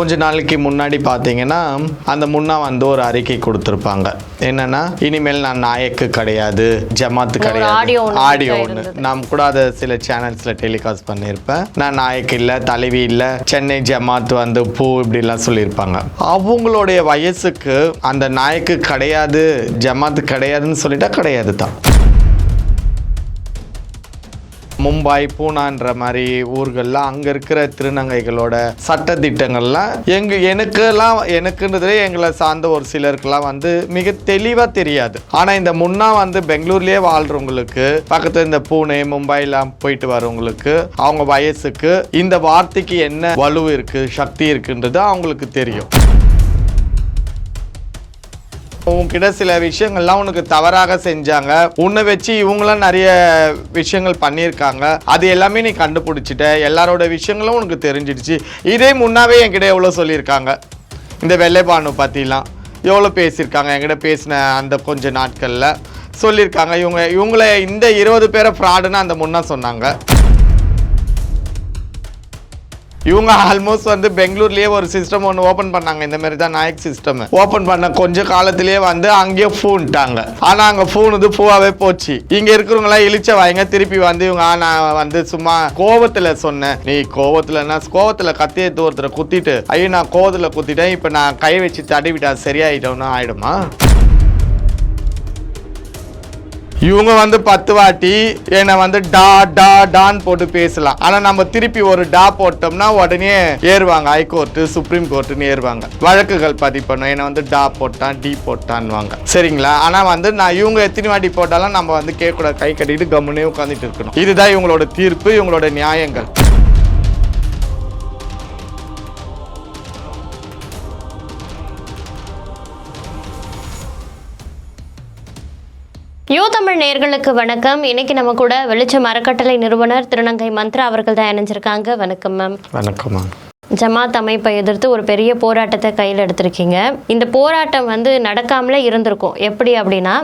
கொஞ்ச நாளைக்கு முன்னாடி பார்த்தீங்கன்னா அந்த முன்னா வந்து ஒரு அறிக்கை கொடுத்துருப்பாங்க. என்னன்னா இனிமேல் நான் நாயக்கு கிடையாது ஜமாத்து கிடையாது. ஆடியோ ஒன்று. நான் கூட அதை சில சேனல்ஸில் டெலிகாஸ்ட் பண்ணியிருப்பேன். நான் நாயக்கு இல்லை தலைவி இல்லை சென்னை ஜமாத் வந்து பூ இப்படிலாம் சொல்லியிருப்பாங்க. அவங்களுடைய வயசுக்கு அந்த நாயக்கு கிடையாது ஜமாத்து கிடையாதுன்னு சொல்லிட்டா கிடையாது தான் மும்பை பூனான்ற மாதிரி ஊர்களில் அங்கே இருக்கிற திருநங்கைகளோட சட்ட திட்டங்கள்லாம் எங்க எனக்கெல்லாம் எனக்குன்றதுல எங்களை சார்ந்த ஒரு சிலருக்கெல்லாம் வந்து மிக தெளிவாக தெரியாது. ஆனால் இந்த முன்னா வந்து பெங்களூர்லேயே வாழ்கிறவங்களுக்கு பக்கத்தில் இந்த பூனே மும்பைலாம் போயிட்டு வரவங்களுக்கு அவங்க வயசுக்கு இந்த வார்த்தைக்கு என்ன வலு இருக்கு சக்தி இருக்குன்றது அவங்களுக்கு தெரியும். உன்கிட்ட சில விஷயங்கள்லாம் உனக்கு தவறாக செஞ்சாங்க. உன்னை வச்சு இவங்களாம் நிறைய விஷயங்கள் பண்ணியிருக்காங்க. அது எல்லாமே நீ கண்டுபிடிச்சிட்ட. எல்லாரோட விஷயங்களும் உனக்கு தெரிஞ்சிடுச்சு. இதே முன்னாவே என்கிட்ட எவ்வளோ சொல்லியிருக்காங்க? இந்த வெள்ளைப்பானு பற்றிலாம் எவ்வளோ பேசியிருக்காங்க? என்கிட்ட பேசின அந்த கொஞ்ச நாட்களில் சொல்லியிருக்காங்க. இவங்க இவங்கள இந்த இருபது பேரை ஃப்ராடுன்னு அந்த முன்னா சொன்னாங்க. இவங்க ஆல்மோஸ்ட் வந்து பெங்களூர்லேயே ஒரு சிஸ்டம் ஒன்று ஓப்பன் பண்ணாங்க. இந்த மாதிரி தான் நாயக் சிஸ்டம் ஓப்பன் பண்ண கொஞ்ச காலத்திலேயே வந்து அங்கேயே ஃபோன்ட்டாங்க ஆனால் அங்கே ஃபோன் இது பூவாகவே போச்சு. இங்கே இருக்கிறவங்களாம் இழிச்ச வாங்க திருப்பி வந்து இவங்க நான் வந்து சும்மா கோவத்தில் சொன்னேன். நீ கோவத்துலன்னா கோவத்தில் கத்தி எடுத்து ஒருத்தரை குத்திட்டு ஐயோ நான் கோவத்தில் குத்திட்டேன். இப்போ நான் கை வச்சு தடவிட்டா சரியாயிட்டோம்னா ஆயிடுமா? இவங்க வந்து பத்து வாட்டி என்னை வந்து டா டா டான்னு போட்டு பேசலாம். ஆனால் நம்ம திருப்பி ஒரு டா போட்டோம்னா உடனே ஏறுவாங்க. ஹைகோர்ட்டு சுப்ரீம் கோர்ட்டுன்னு ஏறுவாங்க. வழக்குகள் பதிவு பண்ணும். என்னை வந்து டா போட்டான் டி போட்டான்வாங்க சரிங்களா? ஆனால் வந்து நான் இவங்க எத்தனை வாட்டி போட்டாலும் நம்ம வந்து கேட்கக்கூடாது. கை கட்டிட்டு கம்முனே உட்காந்துட்டு இருக்கணும். இதுதான் இவங்களோட தீர்ப்பு இவங்களோட நியாயங்கள். யூ தமிழ் நேர்களுக்கு வணக்கம். இன்னைக்கு நம்ம கூட வெளிச்சம் அறக்கட்டளை நிறுவனர் திருநங்கை மந்த்ரா அவர்கள் தான் இணைஞ்சிருக்காங்க. வணக்கம் மேம் வணக்கம்மா ஜமாத் அமைப்பை எதிர்த்து ஒரு பெரிய போராட்டத்தை கையில் எடுத்திருக்கீங்க. இந்த போராட்டம் வந்து நடக்காமலே இருந்திருக்கும். எப்படி அப்படின்னா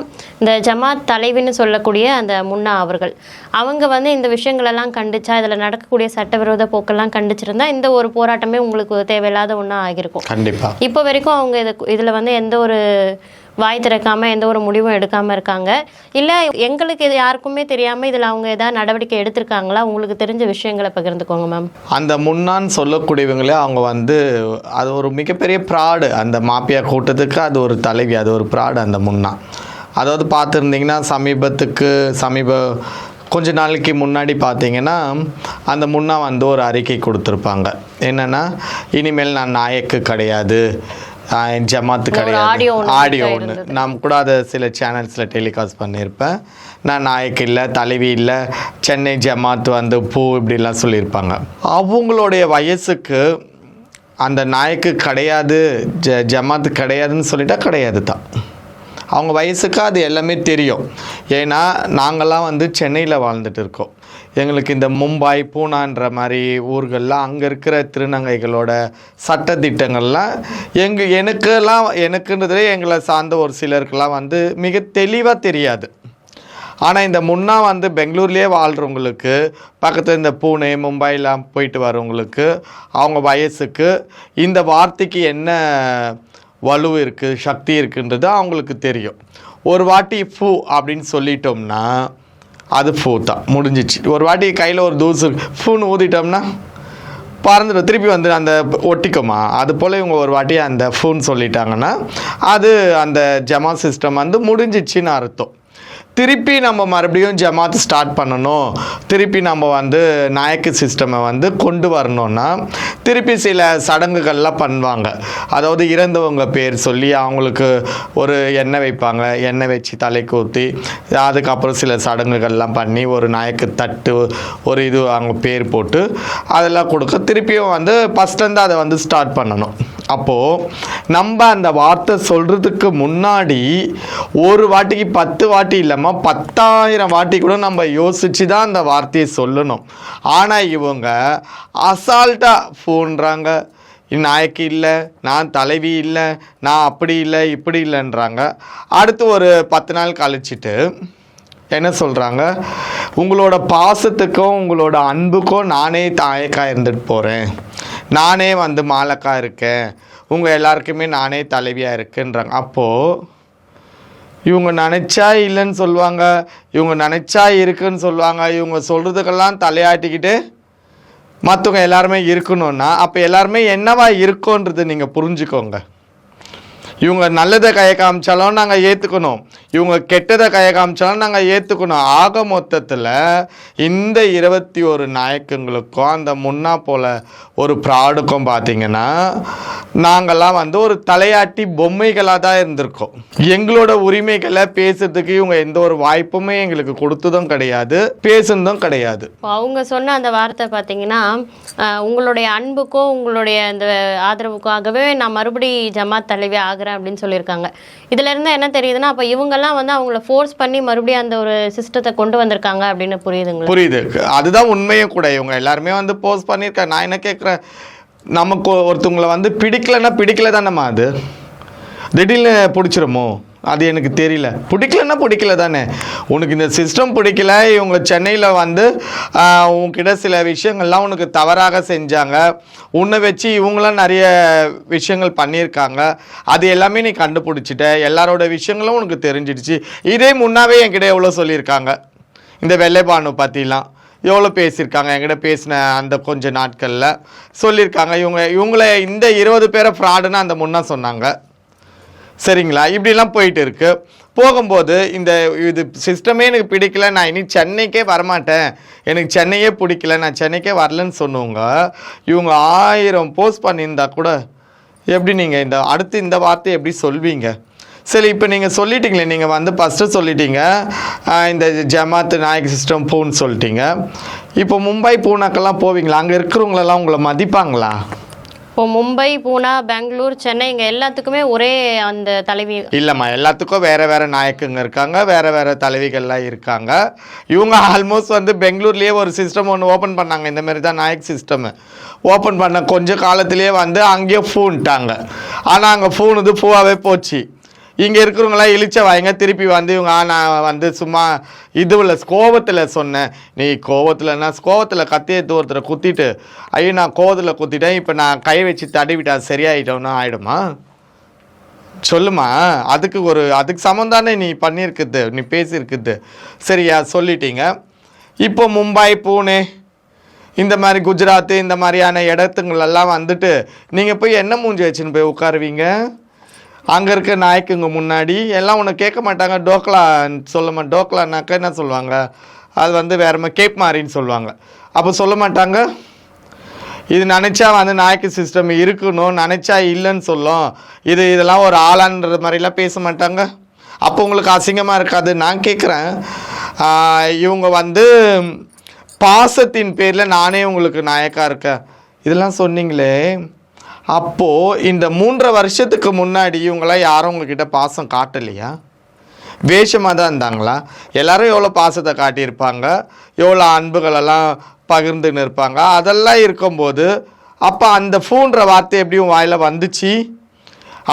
இந்த ஜமாத் தலைவின்னு சொல்லக்கூடிய அந்த முன்னா அவர்கள் அவங்க வந்து இந்த விஷயங்களெல்லாம் கண்டிச்சா இதில் நடக்கக்கூடிய சட்டவிரோத போக்கெல்லாம் கண்டிச்சிருந்தா இந்த ஒரு போராட்டமே உங்களுக்கு தேவையில்லாத ஒன்றா ஆகியிருக்கும். கண்டிப்பா. இப்போ வரைக்கும் அவங்க இது இதில் வந்து எந்த ஒரு வாய் திறக்காமல் எந்த ஒரு முடிவும் எடுக்காமல் இருக்காங்க. இல்லை எங்களுக்கு இது யாருக்குமே தெரியாமல் இதில் அவங்க ஏதாவது நடவடிக்கை எடுத்திருக்காங்களா? உங்களுக்கு தெரிஞ்ச விஷயங்களை பகிர்ந்துக்கோங்க மேம் அந்த முன்னான்னு சொல்லக்கூடியவங்களே அவங்க வந்து அது ஒரு மிகப்பெரிய ப்ராடு அந்த மாப்பியா கூட்டத்துக்கு அது ஒரு தலைவி அது ஒரு ப்ராடு அந்த முன்னா. அதாவது பார்த்துருந்தீங்கன்னா சமீபத்துக்கு சமீப கொஞ்ச நாளைக்கு முன்னாடி பார்த்தீங்கன்னா அந்த முன்னா வந்து ஒரு அறிக்கை கொடுத்துருப்பாங்க. என்னென்னா இனிமேல் நான் நாயக்கு கிடையாது. ஜமாத்து கிடையாது. ஆடியோ ஒன்று. நான் கூட அதை சில சேனல்ஸில் டெலிகாஸ்ட் பண்ணியிருப்பேன். நான் நாயக்கு இல்லை தலைவி இல்லை சென்னை ஜமாத் வந்து பூ இப்படிலாம் சொல்லியிருப்பாங்க. அவங்களுடைய வயசுக்கு அந்த நாயக்கு கிடையாது ஜ ஜமாத்து கிடையாதுன்னு சொல்லிட்டா கிடையாது தான் அவங்க வயசுக்கு அது எல்லாமே தெரியும். ஏன்னா நாங்கள்லாம் வந்து சென்னையில் வாழ்ந்துட்டு இருக்கோம். எங்களுக்கு இந்த மும்பை பூனான்ற மாதிரி ஊர்களெலாம் அங்கே இருக்கிற திருநங்கைகளோட சட்டத்திட்டங்கள்லாம் எங்க எனக்கெல்லாம் எனக்குன்றதுல எங்களை சார்ந்த ஒரு சிலருக்கெல்லாம் வந்து மிக தெளிவாக தெரியாது. ஆனால் இந்த முன்னா வந்து பெங்களூர்லேயே வாழ்கிறவங்களுக்கு பக்கத்தில் இந்த பூனே மும்பைலாம் போயிட்டு வரவங்களுக்கு அவங்க வயசுக்கு இந்த வார்த்தைக்கு என்ன வலு இருக்குது சக்தி இருக்குன்றது அவங்களுக்கு தெரியும். ஒரு வாட்டி ஃபூ அப்படின்னு சொல்லிட்டோம்னா அது ஃபூ தான் முடிஞ்சிச்சு. ஒரு வாட்டி கையில் ஒரு தூசு ஃபூன்னு ஊதிட்டோம்னா பறந்துடும் திருப்பி வந்து அந்த ஒட்டிக்குமா? அது போல் இவங்க ஒரு வாட்டி அந்த ஃபோன் சொல்லிட்டாங்கன்னா அது அந்த ஜமா சிஸ்டம் வந்து முடிஞ்சிச்சின்னு அர்த்தம். திருப்பி நம்ம மறுபடியும் ஜமாத் ஸ்டார்ட் பண்ணணும். திருப்பி நம்ம வந்து நாயக்கு சிஸ்டமை வந்து கொண்டு வரணும்னா திருப்பி சில சடங்குகள்லாம் பண்ணுவாங்க. அதாவது இறந்தவங்க பேர் சொல்லி அவங்களுக்கு ஒரு எண்ணெய் வைப்பாங்க. எண்ணெய் வச்சு தலைக்கு ஊற்றி அதுக்கப்புறம் சில சடங்குகள்லாம் பண்ணி ஒரு நாயக்கு தட்டு ஒரு இது அவங்க பேர் போட்டு அதெல்லாம் கொடுக்க திருப்பியும் வந்து ஃபஸ்ட்லேருந்து அதை வந்து ஸ்டார்ட் பண்ணணும். அப்போது நம்ம அந்த வார்த்தை சொல்கிறதுக்கு முன்னாடி ஒரு வாட்டிக்கு பத்து வாட்டி இல்லாமல் பத்தாயிரம் வாட்டி கூட நம்ம யோசித்து தான் அந்த வார்த்தையை சொல்லணும். ஆனால் இவங்க அசால்ட்டாக ஃபோன்றாங்க. நாயக்கு இல்லை நான் தலைவி இல்லை நான் அப்படி இல்லை இப்படி இல்லைன்றாங்க. அடுத்து ஒரு பத்து நாள் கழிச்சிட்டு என்ன சொல்கிறாங்க உங்களோட பாசத்துக்கும் உங்களோட அன்புக்கும் நானே தாயக்கா இருந்துட்டு போகிறேன் நானே வந்து மாலக்கா இருக்கேன். உங்கள் எல்லாருக்குமே நானே தலைவியாக இருக்குன்றாங்க. அப்போது இவங்க நினச்சா இல்லைன்னு சொல்லுவாங்க. இவங்க நினச்சா இருக்குன்னு சொல்லுவாங்க. இவங்க சொல்கிறதுக்கெல்லாம் தலையாட்டிக்கிட்டு மற்றவங்க எல்லாருமே இருக்கணும்னா அப்போ எல்லாருமே என்னவா இருக்கோன்றது நீங்கள் புரிஞ்சுக்கோங்க. இவங்க நல்லதை கைய காமிச்சாலும் நாங்கள் ஏற்றுக்கணும் இவங்க கெட்டதை கைய காமிச்சாலும் நாங்கள் ஏற்றுக்கணும் ஆக மொத்தத்தில் இந்த இருபத்தி ஒரு நாயக்கங்களுக்கும் அந்த முன்னா போல் ஒரு ப்ராடுக்கும் பார்த்தீங்கன்னா நாங்கள்லாம் வந்து ஒரு தலையாட்டி பொம்மைகளாக தான் இருந்திருக்கோம். எங்களோட உரிமைகளை பேசுறதுக்கு இவங்க எந்த ஒரு வாய்ப்புமே எங்களுக்கு கொடுத்ததும் கிடையாது பேசுனதும் கிடையாது. அவங்க சொன்ன அந்த வார்த்தை பார்த்தீங்கன்னா உங்களுடைய அன்புக்கோ உங்களுடைய அந்த ஆதரவுக்காகவே நான் மறுபடி ஜமாத் தலைவி அப்படின்னு சொல்லியிருக்காங்க. இதுல இருந்து என்ன தெரியுதுன்னா அப்போ இவங்கெல்லாம் வந்து அவங்கள ஃபோர்ஸ் பண்ணி மறுபடியும் அந்த ஒரு சிஸ்டத்தை கொண்டு வந்திருக்காங்க அப்படின்னு புரியுதுங்க புரியுது. அதுதான் உண்மையும் கூட. இவங்க எல்லாருமே வந்து போஸ்ட் பண்ணியிருக்காங்க. நான் என்ன கேட்குறேன் நமக்கு ஒருத்தவங்களை வந்து பிடிக்கலன்னா பிடிக்கல தானேம்மா அது? திடீர்னு பிடிச்சிருமோ? அது எனக்கு தெரியல. பிடிக்கலன்னா பிடிக்கல தானே. உனக்கு இந்த சிஸ்டம் பிடிக்கல இவங்க சென்னையில் வந்து ஆஹ், உன்கிட்ட சில விஷயங்கள்லாம் உனக்கு தவறாக செஞ்சாங்க. உன்னை வச்சு இவங்களாம் நிறைய விஷயங்கள் பண்ணியிருக்காங்க. அது எல்லாமே நீ கண்டுபிடிச்சிட்ட. எல்லாரோட விஷயங்களும் உனக்கு தெரிஞ்சிடுச்சு. இதே முன்னாவே என்கிட்ட எவ்வளோ சொல்லியிருக்காங்க? இந்த வெள்ளைப்பானு பற்றிலாம் எவ்வளோ பேசியிருக்காங்க? என்கிட்ட பேசின அந்த கொஞ்ச நாட்களில் சொல்லியிருக்காங்க. இவங்க இவங்களை இந்த இருபது பேரை ஃப்ராடுன்னு அந்த முன்னா சொன்னாங்க. சரிங்களா? இப்படிலாம் போயிட்டு இருக்கு. போகும்போது இந்த இது சிஸ்டமே எனக்கு பிடிக்கல. நான் இனி சென்னைக்கே வரமாட்டேன். எனக்கு சென்னையே பிடிக்கல. நான் சென்னைக்கே வரலன்னு சொன்னவங்க இவங்க ஆயிரம் போஸ்ட் பண்ணியிருந்தா கூட எப்படி நீங்கள் இந்த அடுத்து இந்த வார்த்தை எப்படி சொல்வீங்க? சரி இப்போ நீங்கள் சொல்லிட்டீங்களே. நீங்கள் வந்து ஃபஸ்ட்டு சொல்லிட்டீங்க. இந்த ஜமாத் நாயக் சிஸ்டம் பூன்னு சொல்லிட்டீங்க. இப்போ மும்பை பூனாக்கெல்லாம் போவீங்களா? அங்கே இருக்கிறவங்களெல்லாம் உங்களை மதிப்பாங்களா? இப்போ மும்பை பூனா பெங்களூர் சென்னை இங்க எல்லாத்துக்குமே ஒரே அந்த தலைவி. இல்லைம்மா எல்லாத்துக்கும் வேற வேற நாயக்குங்க இருக்காங்க வேற வேற தலைவிகள்லாம் இருக்காங்க. இவங்க ஆல்மோஸ்ட் வந்து பெங்களூர்லேயே ஒரு சிஸ்டம் ஒன்று ஓப்பன் பண்ணாங்க. இந்த மாதிரி தான் நாயக் சிஸ்டம் ஓப்பன் பண்ண கொஞ்சம் காலத்திலேயே வந்து அங்கேயே ஃபூன்ட்டாங்க ஆனால் அங்கே ஃபூன் இது பூவாகவே போச்சு. இங்கே இருக்கிறவங்களாம் இழிச்ச வாங்க திருப்பி வந்து இவங்க ஆ, நான் வந்து சும்மா இதுவில் கோபத்தில் சொன்னேன். நீ கோபத்தில்னா கோபத்தில் கத்தி எடுத்து ஒருத்தரை குத்திட்டு ஐயோ நான் கோவத்தில் குத்திட்டேன். இப்போ நான் கை வச்சு தடவிட்டா சரியாயிட்டோம்னா ஆகிடுமா சொல்லுமா? அதுக்கு ஒரு அதுக்கு சமம் தானே நீ பண்ணியிருக்குது நீ பேசியிருக்குது சரியா சொல்லிட்டீங்க. இப்போ மும்பை பூனே இந்த மாதிரி குஜராத்து இந்த மாதிரியான இடத்துங்களெல்லாம் வந்துட்டு நீங்கள் போய் என்ன மூஞ்சி வச்சுன்னு போய் உட்காருவீங்க? அங்கே இருக்க நாய்க்குங்க முன்னாடி எல்லாம் உன்னை கேட்க மாட்டாங்க. டோக்லா சொல்ல டோக்லானாக்க டோக்லானாக்கா என்ன சொல்லுவாங்க? அது வந்து வேற மாதிரி கேப் மாறின்னு சொல்லுவாங்க. அப்போ சொல்ல மாட்டாங்க? இது நினச்சா வந்து நாய்க்கு சிஸ்டம் இருக்கணும். நினச்சா இல்லைன்னு சொல்லும். இது இதெல்லாம் ஒரு ஆளான்ற மாதிரிலாம் பேச மாட்டாங்க. அப்போ உங்களுக்கு அசிங்கமாக இருக்காது. நான் கேட்குறேன் இவங்க வந்து பாசத்தின் பேரில் நானே உங்களுக்கு நாயக்கா இருக்கேன். இதெல்லாம் சொன்னீங்களே. அப்போது இந்த மூன்றரை வருஷத்துக்கு முன்னாடி இவங்களாம் யாரும் உங்ககிட்ட பாசம் காட்டலையா? வேஷமாக தான் இருந்தாங்களா? எல்லாரும் எவ்வளோ பாசத்தை காட்டியிருப்பாங்க? எவ்வளோ அன்புகளெல்லாம் பகிர்ந்துன்னு இருப்பாங்க அதெல்லாம் இருக்கும்போது அப்போ அந்த ஃபோன்ற வார்த்தை எப்படியும் வாயில் வந்துச்சு?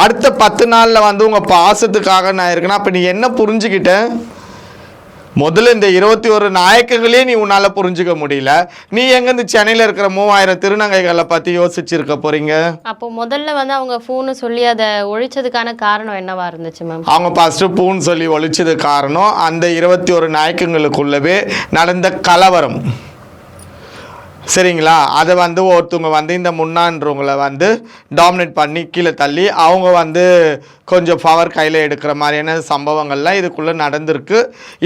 அடுத்த பத்து நாளில் வந்து உங்கள் பாசத்துக்காக நான் இருக்கேன்னா அப்போ நீ என்ன புரிஞ்சுக்கிட்ட? முதல்ல இந்த இருபத்தி ஒரு நாயக்கங்களே நீ உன்னால் புரிஞ்சுக்க முடியல. நீ எங்கேருந்து சென்னையில் இருக்கிற மூவாயிரம் திருநங்கைகளை பற்றி யோசிச்சிருக்க போகிறீங்க அப்போ முதல்ல வந்து அவங்க ஃபோனு சொல்லி அதை ஒழிச்சதுக்கான காரணம் என்னவா இருந்துச்சு மேம்? அவங்க ஃபஸ்ட்டு பூன்னு சொல்லி ஒழிச்சது காரணம் அந்த இருபத்தி ஒரு நாயக்கங்களுக்குள்ளவே நடந்த கலவரம். சரிங்களா? அதை வந்து ஒருத்தவங்க வந்து இந்த முன்னான்றவங்களை வந்து டாமினேட் பண்ணி கீழே தள்ளி அவங்க வந்து கொஞ்சம் பவர் கையில் எடுக்கிற மாதிரியான சம்பவங்கள்லாம் இதுக்குள்ளே நடந்திருக்கு.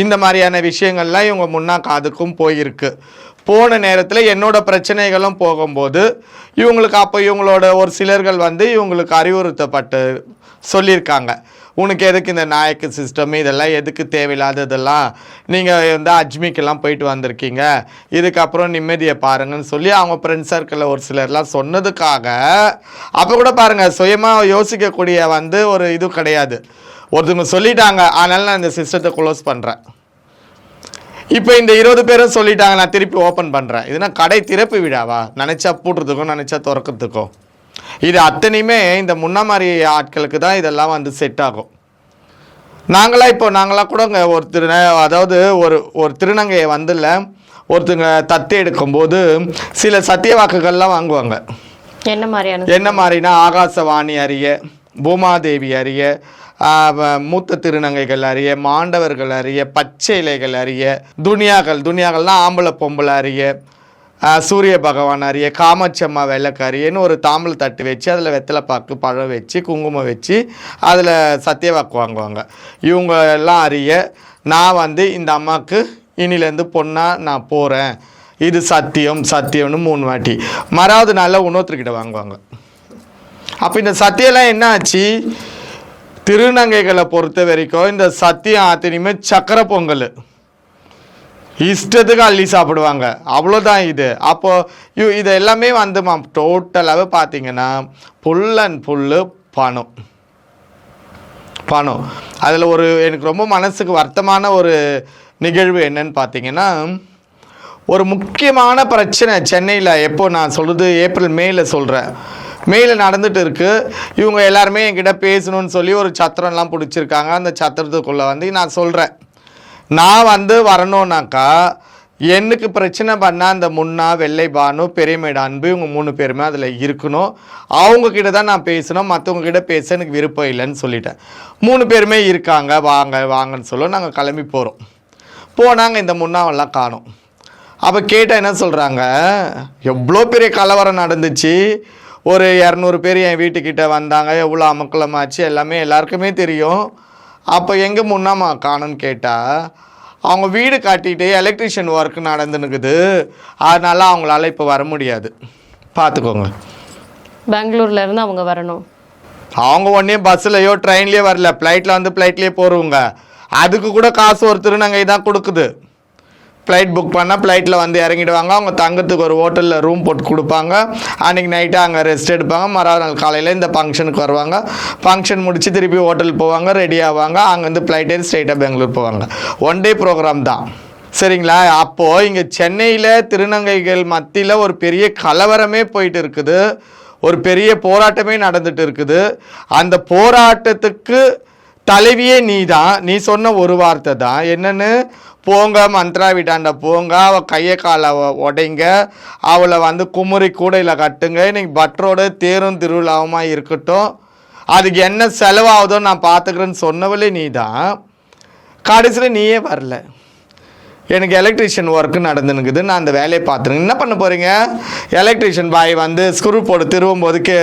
இந்த மாதிரியான விஷயங்கள்லாம் இவங்க முன்னா காதுக்கும் போயிருக்கு. போன நேரத்தில் என்னோட பிரச்சனைகளும் போகும்போது இவங்களுக்கு அப்போ இவங்களோட ஒரு சிலர்கள் வந்து இவங்களுக்கு அறிவுறுத்தப்பட்டு சொல்லியிருக்காங்க. உனக்கு எதுக்கு இந்த நாயக்கு சிஸ்டம் இதெல்லாம் எதுக்கு தேவையில்லாததெல்லாம் நீங்கள் வந்து அஜ்மிக்கெல்லாம் போயிட்டு வந்திருக்கீங்க. இதுக்கப்புறம் நிம்மதியை பாருங்கன்னு சொல்லி அவங்க ஃப்ரெண்ட்ஸ் சர்க்கிளில் ஒரு சிலர்லாம் சொன்னதுக்காக அப்போ கூட பாருங்கள் சுயமாக யோசிக்கக்கூடிய வந்து ஒரு இது கிடையாது. ஒருத்தவங்க சொல்லிட்டாங்க அதனால் நான் இந்த சிஸ்டத்தை க்ளோஸ் பண்ணுறேன் இப்போ இந்த இருபது பேரும் சொல்லிட்டாங்க நான் திருப்பி ஓப்பன் பண்ணுறேன் இதுனா கடை திறப்பு விழாவா? நினச்சா பூட்டுறதுக்கும் நினச்சா திறக்கிறதுக்கும். இது அத்தனையுமே இந்த முன்ன மாதிரி ஆட்களுக்கு தான் இதெல்லாம் வந்து செட் ஆகும். நாங்களாம் இப்போ நாங்களாம் கூட ஒரு திரு அதாவது ஒரு ஒரு திருநங்கையை வந்துல ஒருத்தங்க தத்து எடுக்கும்போது சில சத்திய வாக்குகள்லாம் வாங்குவாங்க. என்ன மாதிரியான என்ன மாதிரினா ஆகாசவாணி அறிய பூமாதேவி அறிய மூத்த திருநங்கைகள் அறிய மாண்டவர்கள் அறிய பச்சை இலைகள் அறிய துனியாக்கள் துனியாக்கள்னா ஆம்பளை பொம்பளை அறிய சூரிய பகவான் அறிய காமாட்சம்மா விளக்கு ஒரு தாம்பல் தட்டு வச்சு அதில் வெத்தலைப்பாக்கு பழம் வச்சு குங்குமம் வச்சு அதில் சத்தியவாக்கு வாங்குவாங்க. இவங்க எல்லாம் அறிய நான் வந்து இந்த அம்மாவுக்கு இனிலேருந்து பொண்ணாக நான் போகிறேன் இது சத்தியம் சத்தியம்னு மூணு வாட்டி. மறாவது நாளில் இன்னொருத்தர்கிட்ட வாங்குவாங்க. அப்போ இந்த சத்தியம்லாம் என்ன ஆச்சு திருநங்கைகளை பொறுத்த வரைக்கும் இந்த சத்தியம் அத்தனையுமே சக்கரை பொங்கல். இஷ்டத்துக்கு அள்ளி சாப்பிடுவாங்க. அவ்வளோதான் இது. அப்போது இது எல்லாமே வந்துமா டோட்டலாகவே பார்த்தீங்கன்னா புல் அண்ட் புல்லு பணம். பணம். அதில் ஒரு எனக்கு ரொம்ப மனசுக்கு வருத்தமான ஒரு நிகழ்வு என்னன்னு பார்த்தீங்கன்னா ஒரு முக்கியமான பிரச்சனை சென்னையில் எப்போ நான் சொல்கிறது ஏப்ரல் மேல சொல்கிறேன் மேல நடந்துட்டு இருக்கு. இவங்க எல்லாருமே என்கிட்ட பேசணும்னு சொல்லி ஒரு சத்திரம்லாம் பிடிச்சிருக்காங்க. அந்த சத்திரத்துக்குள்ளே வந்து நான் சொல்கிறேன் நான் வந்து வரணுன்னாக்கா எனக்கு பிரச்சனை பண்ணால் அந்த முன்னா வெள்ளை பானு பெரியமேடு அன்பு இவங்க மூணு பேருமே அதில் இருக்கணும். அவங்கக்கிட்ட தான் நான் பேசணும். மற்றவங்கக்கிட்ட பேச எனக்கு விருப்பம் இல்லைன்னு சொல்லிட்டேன். மூணு பேருமே இருக்காங்க. வாங்க வாங்கன்னு சொல்ல நாங்கள் கிளம்பி போகிறோம் போனாங்க இந்த முன்னாவெல்லாம் காணோம். அப்போ கேட்டால் என்ன சொல்கிறாங்க எவ்வளோ பெரிய கலவரம் நடந்துச்சு. ஒரு இரநூறு பேர் என் வீட்டுக்கிட்ட வந்தாங்க. எவ்வளோ அமக்கலமாச்சு. எல்லாமே எல்லாருக்குமே தெரியும். அப்போ எங்கே முன்னாமா காணும்னு கேட்டால் அவங்க வீடு காட்டிட்டு எலக்ட்ரிஷியன் ஒர்க் நடந்துனுக்குது அதனால அவங்களால இப்போ வர முடியாது. பார்த்துக்கோங்க பெங்களூர்ல இருந்து அவங்க வரணும். அவங்க ஒன்றே பஸ்ஸுலையோ ட்ரெயின்லேயோ வரல. ஃப்ளைட்டில் வந்து ஃப்ளைட்லேயே போகிறவங்க அதுக்கு கூட காசு ஒரு திருநங்கை தான் கொடுக்குது. ஃப்ளைட் புக் பண்ணால் ஃப்ளைட்டில் வந்து இறங்கிடுவாங்க. அவங்க தங்கத்துக்கு ஒரு ஹோட்டலில் ரூம் போட்டு கொடுப்பாங்க. அன்றைக்கி நைட்டு அங்கே ரெஸ்ட் எடுப்பாங்க. மறுநாள் நாள் காலையில் இந்த ஃபங்க்ஷனுக்கு வருவாங்க. ஃபங்க்ஷன் முடித்து திருப்பி ஹோட்டல் போவாங்க. ரெடி ஆவாங்க. அங்கேருந்து ஃப்ளைட் ஏறி ஸ்ட்ரைட்டாக பெங்களூர் போவாங்க. ஒன் டே ப்ரோக்ராம் தான். சரிங்களா? அப்போது இங்கே சென்னையில் திருநங்கைகள் மத்தியில் ஒரு பெரிய கலவரமே போயிட்டு இருக்குது. ஒரு பெரிய போராட்டமே நடந்துட்டு இருக்குது. அந்த போராட்டத்துக்கு தலைவியே நீ தான் நீ சொன்ன ஒரு வார்த்தை தான். என்னென்னு? போங்க மந்த்ரா வீட்டாண்ட போங்க அவள் கையை காலை உடைங்க. அவளை வந்து குமுறி கூடையில் கட்டுங்க. இன்னைக்கு பட்ரோடு தேரும் திருவிழாவுமா இருக்கட்டும். அதுக்கு என்ன செலவாகுதோ நான் பார்த்துக்கிறேன்னு சொன்னவளே நீ தான் கடைசியில் நீயே வரல. எனக்கு எலக்ட்ரிஷியன் ஒர்க்கு நடந்துனுக்குது நான் அந்த வேலையை பார்த்துருங்க என்ன பண்ண போகிறீங்க எலக்ட்ரிஷியன் பாய் வந்து ஸ்க்ரூ போட்டு திருவும் போது கே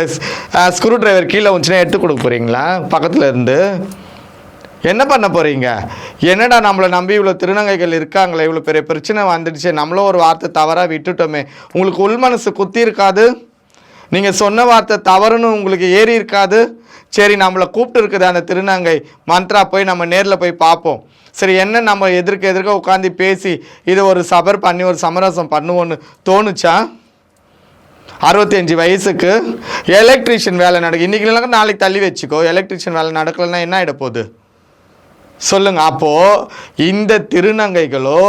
ஸ்க்ரூ டிரைவர் கீழே வந்துச்சுன்னா எடுத்து கொடுக்க போகிறீங்களா பக்கத்தில் இருந்து. என்ன பண்ண போகிறீங்க என்னடா நம்மளை நம்பி இவ்வளோ திருநங்கைகள் இருக்காங்களே இவ்வளோ பெரிய பிரச்சனை வந்துடுச்சு நம்மளும் ஒரு வார்த்தை தவறாக விட்டுட்டோமே. உங்களுக்கு உள் மனசு குத்தி இருக்காது. நீங்கள் சொன்ன வார்த்தை தவறுன்னு உங்களுக்கு ஏறி இருக்காது. சரி நம்மளை கூப்பிட்டு இருக்குது அந்த திருநங்கை. மந்த்ரா போய் நம்ம நேரில் போய் பார்ப்போம். சரி என்ன நம்ம எதிர்க்க எதிர்க்க உட்காந்து பேசி இதை ஒரு சபர் பண்ணி ஒரு சமரசம் பண்ணுவோன்னு தோணுச்சா? அறுபத்தஞ்சு வயசுக்கு எலக்ட்ரிஷியன் வேலை நடக்கு. இன்றைக்கி இல்லைனா நாளைக்கு தள்ளி வச்சுக்கோ. எலக்ட்ரிஷியன் வேலை நடக்கலைன்னா என்ன ஆகிட போகுது சொல்லுங்க. அப்போ இந்த திருநங்கைகளோ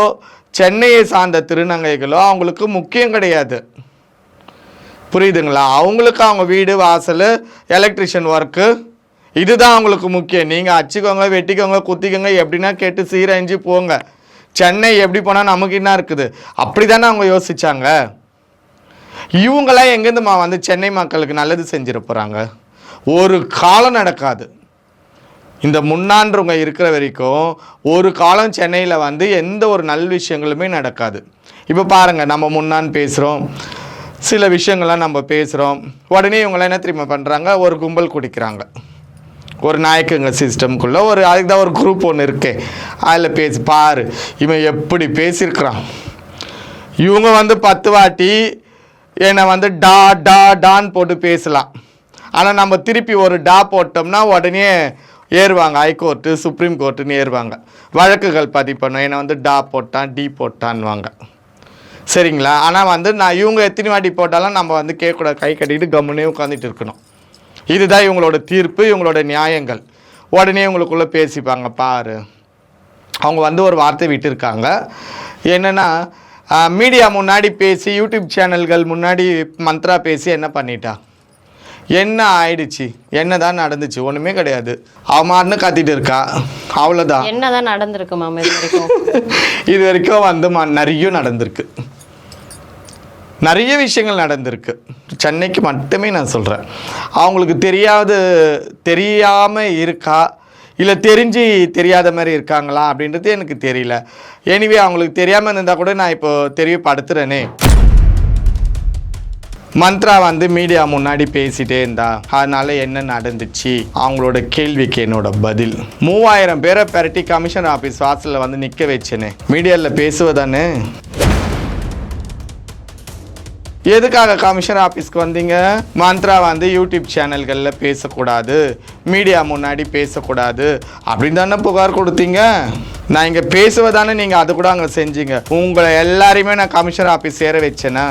சென்னையை சார்ந்த திருநங்கைகளோ அவங்களுக்கு முக்கியம் கிடையாது. புரியுதுங்களா? அவங்களுக்கு அவங்க வீடு வாசல் எலக்ட்ரிஷியன் ஒர்க்கு இதுதான் அவங்களுக்கு முக்கியம். நீங்கள் அச்சுக்கோங்க வெட்டிக்கோங்க குத்திக்கோங்க எப்படின்னா கேட்டு சீரழிஞ்சு போங்க. சென்னை எப்படி போனால் நமக்கு என்ன இருக்குது? அப்படி தானே அவங்க யோசிச்சாங்க. இவங்களாம் எங்கேருந்துமா வந்து சென்னை மக்களுக்கு நல்லது செஞ்சிட போகிறாங்க ஒரு காலம் நடக்காது. இந்த முன்னான்றவங்க இருக்கிற வரைக்கும் ஒரு காலம் சென்னையில் வந்து எந்த ஒரு நல் விஷயங்களுமே நடக்காது. இப்போ பாருங்கள் நம்ம முன்னான்னு பேசுகிறோம் சில விஷயங்கள்லாம் நம்ம பேசுகிறோம் உடனே இவங்களாம் என்ன தெரியுமா பண்ணுறாங்க ஒரு கும்பல் குடிக்கிறாங்க. ஒரு நாயக்கங்க சிஸ்டம்குள்ளே ஒரு அதுக்கு தான் ஒரு குரூப் ஒன்று இருக்கே. அதில் பேசி பாரு இவன் எப்படி பேசியிருக்கிறான். இவங்க வந்து பத்து வாட்டி என்னை வந்து டா டா டான்னு போட்டு பேசலாம். ஆனால் நம்ம திருப்பி ஒரு டா போட்டோம்னா உடனே ஏறுவாங்க ஹைகோர்ட்டு சுப்ரீம் கோர்ட்டுன்னு ஏறுவாங்க. வழக்குகள் பதிவு பண்ணும் என்னை வந்து டா போட்டான் டி போட்டான்வாங்க சரிங்களா? ஆனால் வந்து நான் இவங்க எத்தனை வாட்டி போட்டாலும் நம்ம வந்து கேட்கக்கூடாது. கை கட்டிக்கிட்டு கம்முன்னே உட்காந்துட்டு இருக்கணும். இதுதான் இவங்களோட தீர்ப்பு இவங்களோட நியாயங்கள். உடனே இவங்களுக்குள்ளே பேசிப்பாங்க பாரு. அவங்க வந்து ஒரு வார்த்தை விட்டுருக்காங்க. என்னென்னா மீடியா முன்னாடி பேசி யூடியூப் சேனல்கள் முன்னாடி மந்த்ரா பேசி என்ன பண்ணிட்டா? என்ன ஆயிடுச்சு? என்ன தான் நடந்துச்சு? ஒன்றுமே கிடையாது. அவ மாட்டுன்னு கத்திட்டு இருக்கா. அவ்வளோதான் என்னதான் நடந்திருக்கு மேம் இது வரைக்கும்? இது வரைக்கும் வந்து ம- நிறைய நடந்திருக்கு. நிறைய விஷயங்கள் நடந்திருக்கு. சென்னைக்கு மட்டுமே நான் சொல்கிறேன் அவங்களுக்கு தெரியாது தெரியாமல் இருக்கா? இல்லை தெரிஞ்சு தெரியாத மாதிரி இருக்காங்களா? அப்படின்றது எனக்கு தெரியல. எனிவே அவங்களுக்கு தெரியாமல் இருந்தால் கூட நான் இப்போ தெரியப்படுத்துகிறேனே மந்த்ரா வந்து மீடியா முன்னாடி பேசிட்டே இருந்தா. அதனால என்ன நடந்துச்சு? அவங்களோட கேள்விக்கு என்னோட பதில். மூவாயிரம் பேரை பெரட்டி கமிஷன் ஆஃபீஸ் வாசலில் வந்து நிற்க வச்சேனே. மீடியாவில் பேசுவதானே? எதுக்காக கமிஷன் ஆஃபீஸ்க்கு வந்தீங்க? மந்த்ரா வந்து யூடியூப் சேனல்களில் பேசக்கூடாது. மீடியா முன்னாடி பேசக்கூடாது. அப்படின்னு தானே புகார் கொடுத்தீங்க? நான் இங்கே பேசுவதானே நீங்கள் அது கூட அங்கே செஞ்சீங்க. உங்களை எல்லாரையுமே நான் கமிஷன் ஆஃபீஸ் சேர வச்சேனா?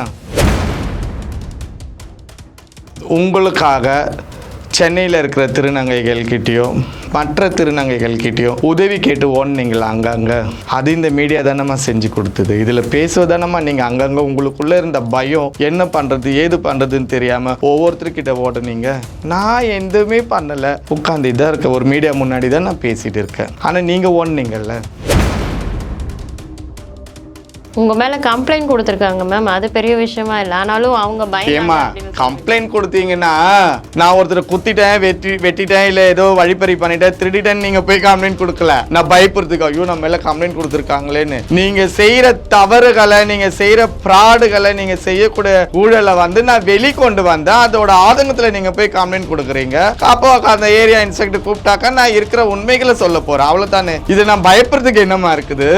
உங்களுக்காக சென்னையில் இருக்கிற திருநங்கைகள்கிட்டயோ மற்ற திருநங்கைகள்கிட்டயோ உதவி கேட்டு ஓடுனீங்களா அங்கங்கே? அது இந்த மீடியா தானம்மா செஞ்சு கொடுத்தது. இதில் பேசுவதானம்மா நீங்கள் அங்கங்கே உங்களுக்குள்ளே இருந்த பயம். என்ன பண்ணுறது ஏது பண்ணுறதுன்னு தெரியாமல் ஒவ்வொருத்தர்கிட்ட ஓடுனீங்க? நான் எதுவுமே பண்ணலை. உட்காந்து இதாக இருக்க ஒரு மீடியா முன்னாடி தான் நான் பேசிகிட்டு இருக்கேன். ஆனால் நீங்கள் ஓடுனீங்கல்ல? உங்க மேல கம்ப்ளைண்ட் கொடுத்துருக்காங்க மேம் அது பெரிய விஷயமா இல்லை. ஆனாலும் அவங்க பயம் கம்ப்ளைண்ட் கொடுத்தீங்கன்னா நான் ஒருத்தரை குத்திட்டேன் வெட்டி வெட்டிட்டேன் இல்லை ஏதோ வழிப்பறி பண்ணிட்டேன் திருடிட்டேன் நீங்க போய் கம்ப்ளைண்ட் கொடுக்கல. நான் பயப்படுறதுக்கு ஐயோ நம்ம மேல கம்ப்ளைண்ட் கொடுத்துருக்காங்களேன்னு. நீங்க செய்யற தவறுகளை நீங்க செய்யற ஃப்ராடுகளை நீங்க செய்யக்கூடிய ஊழலை வந்து நான் வெளிக்கொண்டு வந்தேன். அதோட ஆதங்கத்துல நீங்க போய் கம்ப்ளைண்ட் கொடுக்குறீங்க. அப்போ அந்த ஏரியா இன்ஸ்பெக்டர் கூப்பிட்டாக்கா நான் இருக்கிற உண்மைகளை சொல்ல போறேன். அவ்வளவுதானே. இது நான் பயப்படுறதுக்கு என்னமா இருக்குது?